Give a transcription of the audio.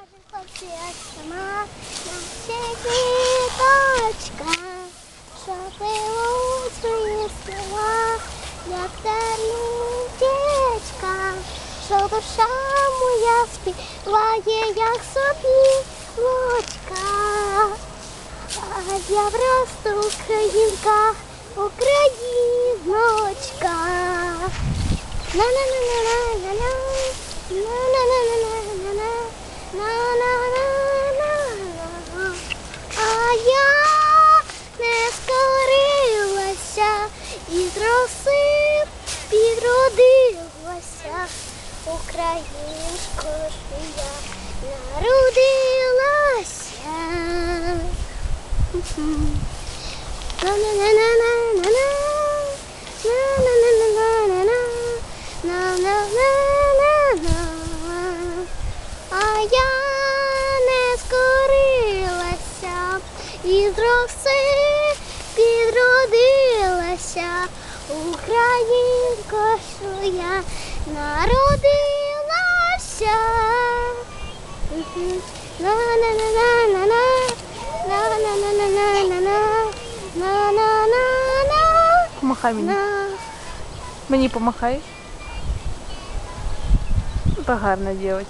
Сама наче що пливуть свої слова, що душа моя співає, як собі лочка. А я просто українка, україночка. На-на-на-на-на-на-на, А я не скорилася і роси підродилася. Українською я народилася. А я не скорилася і роси підродилася. Українка, що я народилася. На-на-на-на-на-на. На-на-на-на-на-на-на. На-на-на-на. Помахай мені. Мені помахай. Та гарна дівчинка.